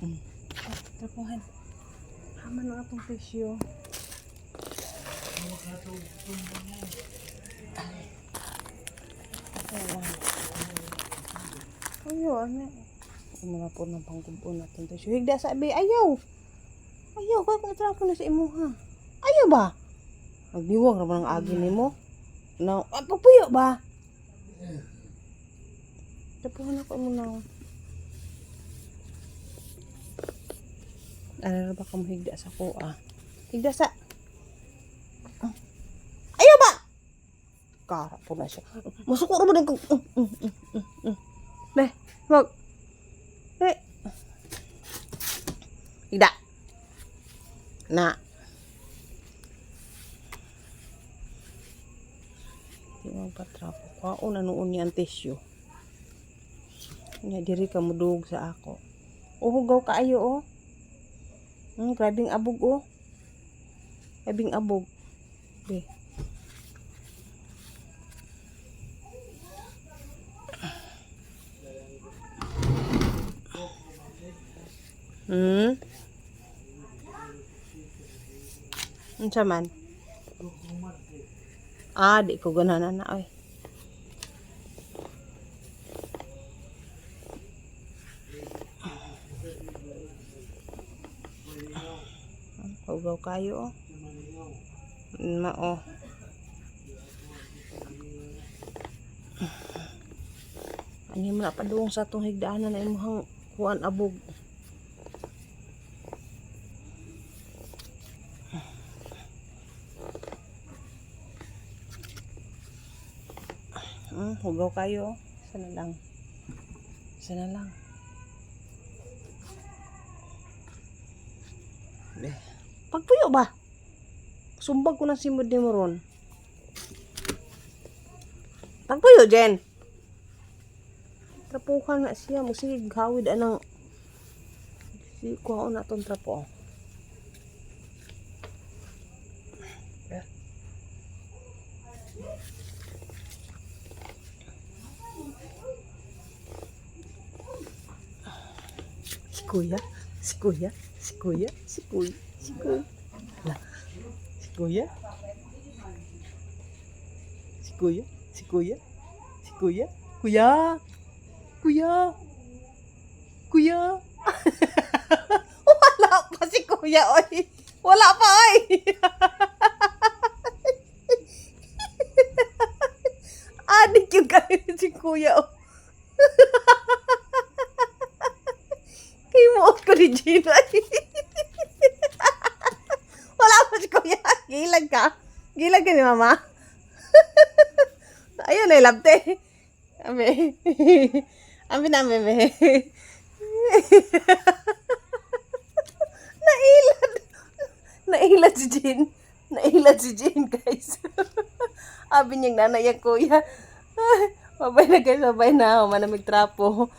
Mm. Oh, trapuhan. Haman na itong tissue. Ayaw, ano? Umuna po ng pangkubo natin tissue. Higda sabi, ayaw. Ayaw, kaya kung trapo na sa imo ha. Ayaw ba? Nagdiwang naman ang agi ni mo. Na, ah, papuyo ba? Trapuhan ako mo na. Ano ba kamo higda sa ko ah? Higda sa... Ah. Ayaw ba? Kara po na siya. Masuko mo din ko. Mm, mm, mm, mm, mm. Ne, wag. Ne. Higda. Na. Di mo patrapo. Kao na noon ni ang tissue. Nya diri ka mudug sa ako. Uhugaw kaayo oh. Hmm, grabing abog oh. Grabing abog. Be. Hmm? Unsa man? Ah, di ko gananan na oy. Hugaw kayo oh. Ma oh. Ani mo na paduong sa tong higdaanan na imong kuan abog. Hmm, hugaw kayo. Sana lang. Sana lang. Eh, Pagpuyo ba? Sumbag ko na si Mudi mo ron. Pagpuyo, Jen. Trapuhan na siya. Musig hawid anang si kuha na tong trapo. Si kuya, si kuya, si kuya, si kuya, si kuya. Si kuya. Si kuya, si kuya, si kuya. Kuya, kuya, kuya. Wala pa si kuya, oy. Wala pa, oy. Adik yung kayo si kuya, oh. Kay mo ko ni Gina. Wala pa si kuya. Gilag ka. Gilag ka ni mama. Ayun na labte. Ame. Ame na ame. Nailad. Nailad si Jean. Nailad si Jean, guys. Abi niyang nanay kuya. Babay na guys, babay na. Manamig trapo.